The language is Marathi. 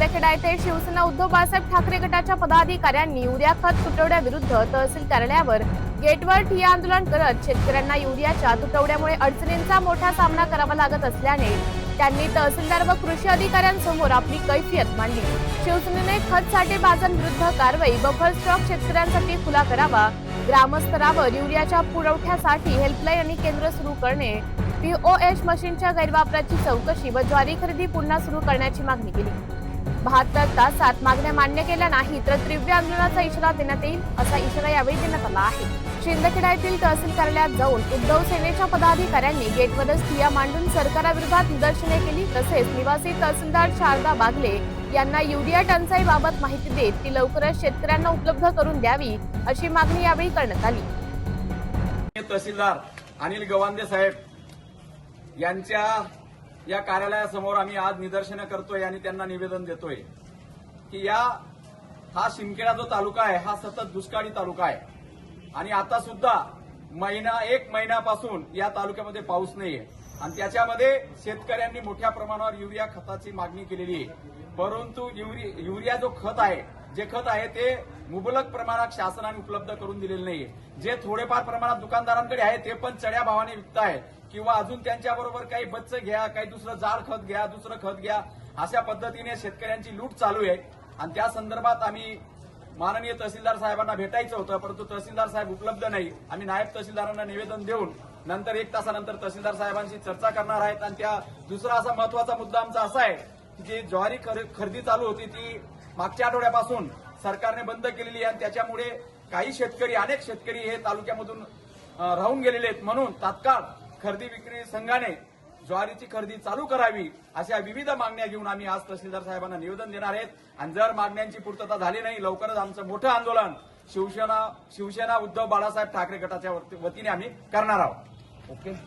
शिंदखेडा येथे शिवसेना उद्धव बाळासाहेब ठाकरे गटाच्या पदाधिकाऱ्यांनी युरिया खत तुटवड्याविरुद्ध तहसील कार्यालयावर गेटवर ठिय्या आंदोलन करत शेतकऱ्यांना युरियाच्या तुटवड्यामुळे अडचणींचा मोठा सामना करावा लागत असल्याने त्यांनी तहसीलदार व कृषी अधिकाऱ्यांसमोर आपली कैफियत मांडली. शिवसेनेने खत साठे बाजांविरुद्ध कारवाई बफर स्टॉक शेतकऱ्यांसाठी खुला करावा ग्रामस्तरावर युरियाच्या पुरवठ्यासाठी हेल्पलाईन आणि केंद्र सुरू करणे पीओएच मशीनच्या गैरवापराची चौकशी व ज्वारी खरेदी पुन्हा सुरू करण्याची मागणी केली. बहात्तर तासात मागण्या मान्य केल्या नाही तर तीव्र आंदोलनाचा इशारा देण्यात येईल असा इशारा यावेळी देण्यात आला आहे. शिंदखेडा येथील तहसील कार्यालयात जाऊन उद्धव सेनेच्या पदाधिकाऱ्यांनी गेटवरच ठिया मांडून सरकाराविरोधात निदर्शने केली तसेच निवासी तहसीलदार शारदा बागले यांना युरिया टंचाईबाबत माहिती देत ती लवकरच शेतकऱ्यांना उपलब्ध करून द्यावी अशी मागणी यावेळी करण्यात आली. तहसीलदार अनिल गवांदे साहेब यांच्या या कार्यालयासमोर आम्ही आज निदर्शनं करतोय आणि त्यांना निवेदन देतोय की या हा शिंदखेडा जो तालुका आहे हा सतत दुष्काळी तालुका आहे. आणि आता सुद्धा महिना एक महिन्यापासून या तालुक्यामध्ये पाऊस नाहीये. आणि त्याच्यामध्ये शेतकऱ्यांनी मोठ्या प्रमाणावर युरिया खताची मागणी केलेली आहे. परंतु युरि- युरिया जो खत आहे जे खत आहे ते मुबलक प्रमाणात शासनाने उपलब्ध करून दिलेले नाहीये. जे थोडेफार प्रमाणात दुकानदारांकडे आहे ते पण चढ्या भावाने विकत आहे किंवा अजून त्यांच्याबरोबर काही बच्च घ्या काही दुसरं जाड खत घ्या दुसरं खत घ्या अशा पद्धतीने शेतकऱ्यांची लूट चालू आहे. आणि त्या संदर्भात आम्ही माननीय तहसीलदार साहेबांना भेटायचं होतं परंतु तहसीलदार साहेब उपलब्ध नाही. आम्ही नायब तहसीलदारांना निवेदन देऊन नंतर एक तासानंतर तहसीलदार साहेबांशी चर्चा करणार आहेत. आणि त्या दुसरा असा महत्त्वाचा मुद्दा आमचा असा आहे की जी ज्वारी खरेदी चालू होती ती मागच्या आठवड्यापासून सरकारने बंद केलेली आहे. आणि त्याच्यामुळे काही शेतकरी अनेक शेतकरी हे तालुक्यामधून राहून गेलेले आहेत. म्हणून तात्काळ खरेदी विक्री संघाने ज्वारीची खरेदी चालू करावी अशा विविध मागण्या घेऊन आम्ही आज तहसीलदार साहेबांना निवेदन देणार आहेत. आणि जर मागण्यांची पूर्तता झाली नाही लवकरच आमचं मोठं आंदोलन शिवसेना शिवसेना उद्धव बाळासाहेब ठाकरे गटाच्या वतीने आम्ही करणार आहोत. ओके?